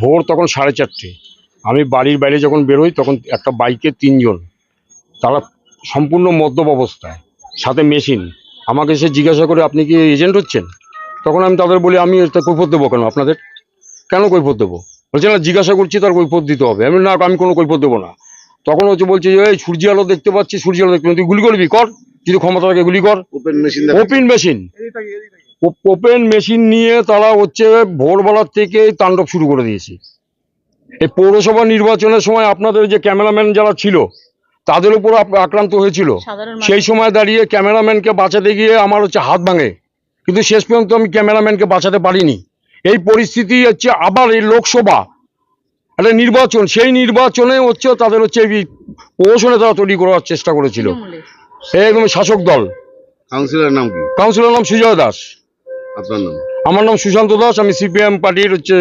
ভোর তখন সাড়ে চারটে। আমি বাড়ির বাইরে যখন বেরোই তখন একটা বাইকে তিনজন। তারা সম্পূর্ণ মদ্যপ অবস্থায় সাথে মেশিন। আমাকে সে জিজ্ঞাসা করে আপনি কি এজেন্ট হচ্ছেন? তখন আমি তাদের বলি আমি এটা কৈফত দেবো কেন আপনাদের? কেন কৈফত দেবো? বলছে না জিজ্ঞাসা করছি তার কৈফত দিতে হবে। আমি না আমি কোনো কৈফত দেবো না। তখন হচ্ছে বলছে যে এই সূর্য আলো দেখতে পাচ্ছি সূর্য আলো দেখতে পাচ্ছি, তুই গুলি করবি? কর। যদি ক্ষমতা থাকে গুলি কর। Open machine open machine open machine নিয়ে তারা হচ্ছে ভোরবেলার থেকে তাণ্ডব শুরু করে দিয়েছে। এই পৌরসভা নির্বাচনের সময় আপনাদের যে ক্যামেরাম্যান যারা ছিল তাদের উপর আক্রান্ত হয়েছিল। সেই সময় দাঁড়িয়ে ক্যামেরাম্যানকে বাঁচাতে গিয়ে আমার হচ্ছে হাত ভাঙে। কিন্তু শেষ পর্যন্ত আমি ক্যামেরাম্যানকে বাঁচাতে পারিনি। এই পরিস্থিতি হচ্ছে আবার এই লোকসভা একটা নির্বাচন সেই নির্বাচনে হচ্ছে তাদের হচ্ছে এই প্রহসনে তারা তৈরি করার চেষ্টা করেছিল। একদম শাসক দল। কাউন্সিলর নাম কি? কাউন্সিলর নাম সুজয় দাস। আমার নাম সুশান্ত দাস আমি সিপিএম পার্টির হচ্ছে